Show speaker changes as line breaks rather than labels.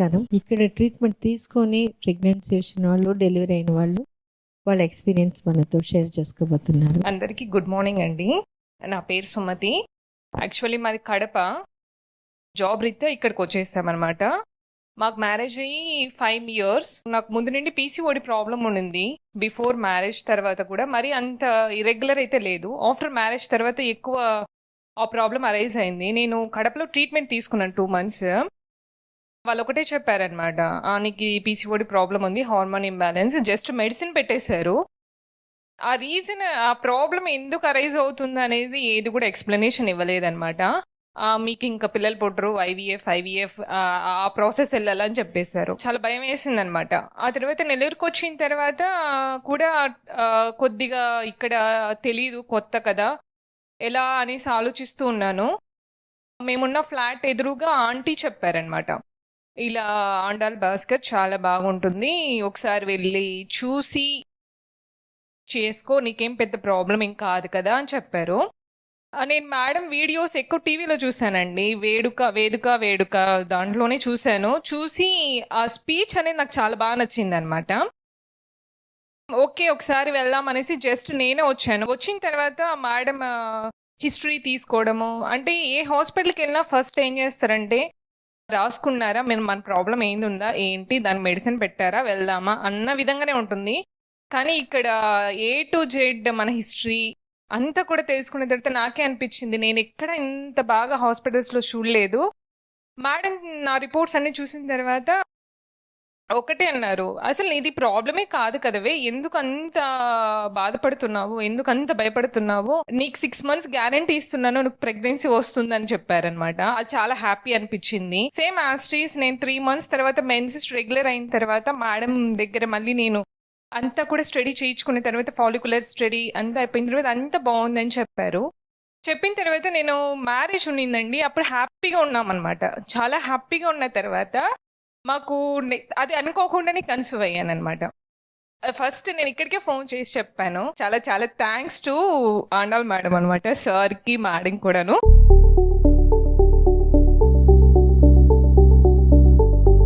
నమస్కారం ఇక్కడ ట్రీట్మెంట్ తీసుకొని ప్రెగ్నెన్సీ వచ్చిన వాళ్ళు డెలివరీ అయిన వాళ్ళు వాళ్ళ ఎక్స్పీరియన్స్ మనతో షేర్ చేసుకోబోతున్నారు.
అందరికీ గుడ్ మార్నింగ్ అండి. నా పేరు సుమతి. యాక్చువల్లీ మాది కడప. జాబ్ రీత్యా ఇక్కడికి వచ్చేసామన్నమాట. మాకు మ్యారేజ్ అయ్యి ఫైవ్ ఇయర్స్ నాకు ముందు నుండి పీసీఓడి ప్రాబ్లం ఉండింది. బిఫోర్ మ్యారేజ్ తర్వాత కూడా. మరి అంత ఇరెగ్యులర్ అయితే లేదు. ఆఫ్టర్ మ్యారేజ్ తర్వాత ఎక్కువ ఆ ప్రాబ్లం అరైజ్ అయింది. నేను కడపలో ట్రీట్మెంట్ తీసుకున్నాను టూ మంత్స్ వాళ్ళు ఒకటే చెప్పారనమాట నీకు పీసీఓడి ప్రాబ్లం ఉంది హార్మోన్ ఇంబ్యాలెన్స్ జస్ట్ మెడిసిన్ పెట్టేశారు. ఆ రీజన్ ఆ ప్రాబ్లం ఎందుకు అరైజ్ అవుతుంది అనేది ఏది కూడా ఎక్స్ప్లెనేషన్ ఇవ్వలేదన్నమాట. మీకు ఇంకా పిల్లలు పుట్టరు ఐవీఎఫ్ ఐవీఎఫ్ ఆ ప్రాసెస్ వెళ్ళాలని చెప్పేశారు. చాలా భయం వేసింది అనమాట ఆ తర్వాత నెల్లూరుకు వచ్చిన తర్వాత కూడా కొద్దిగా ఇక్కడ తెలీదు కొత్త కదా. ఎలా అనేసి ఆలోచిస్తూ ఉన్నాను. మేమున్న ఫ్లాట్ ఎదురుగా ఆంటీ చెప్పారనమాట ఇలా ఆండాల్ భాస్కర్ చాలా బాగుంటుంది. ఒకసారి వెళ్ళి చూసి చేసుకో నీకేం పెద్ద ప్రాబ్లం ఏం కాదు కదా అని చెప్పారు. నేను మేడం వీడియోస్ ఎక్కువ టీవీలో చూశానండి. వేడుక వేడుక వేడుక దాంట్లోనే చూశాను. చూసి ఆ స్పీచ్ అనేది నాకు చాలా బాగా నచ్చింది అనమాట ఓకే ఒకసారి వెళ్దాం అనేసి జస్ట్ నేనే వచ్చాను. వచ్చిన తర్వాత మేడం హిస్టరీ తీసుకోవడము అంటే ఏ హాస్పిటల్కి వెళ్ళినా ఫస్ట్ ఏం చేస్తారంటే రాసుకున్నారా? మీరు మన ప్రాబ్లం ఏంది ఉందా? ఏంటి? దాని మెడిసిన్ పెట్టారా? వెళ్దామా? అన్న విధంగానే ఉంటుంది. కానీ ఇక్కడ ఏ టు జెడ్ మన హిస్టరీ అంతా కూడా తెలుసుకున్న తర్వాత నాకే అనిపించింది. నేను ఎక్కడ ఇంత బాగా హాస్పిటల్స్లో చూడలేదు. మేడం నా రిపోర్ట్స్ అన్ని చూసిన తర్వాత ఒకటే అన్నారు. అసలు ఇది ప్రాబ్లమే కాదు కదవే. ఎందుకు అంత బాధపడుతున్నావు? ఎందుకు అంత భయపడుతున్నావు? నీకు సిక్స్ మంత్స్ గ్యారంటీ ఇస్తున్నాను నీకు ప్రెగ్నెన్సీ వస్తుందని చెప్పారనమాట అది చాలా హ్యాపీ అనిపించింది. సేమ్ ఆస్ట్రీస్ నేను త్రీ మంత్స్ తర్వాత మెన్సిస్ రెగ్యులర్ అయిన తర్వాత మేడం దగ్గర మళ్ళీ నేను అంతా కూడా స్టడీ చేయించుకున్న తర్వాత ఫాలికులర్ స్టడీ అంతా అయిపోయిన తర్వాత అంత బాగుందని చెప్పారు. చెప్పిన తర్వాత నేను మ్యారేజ్ ఉండిందండి అప్పుడు హ్యాపీగా ఉన్నాం అనమాట చాలా హ్యాపీగా ఉన్న తర్వాత మాకు అది అనుకోకుండానే కన్సూవ్ అయ్యాను అనమాట ఫస్ట్ uh, నేను ఇక్కడికే ఫోన్ చేసి చెప్పాను. చాలా చాలా థ్యాంక్స్ టు ఆండాల్ మేడం అనమాట సార్కి మేడం కూడాను.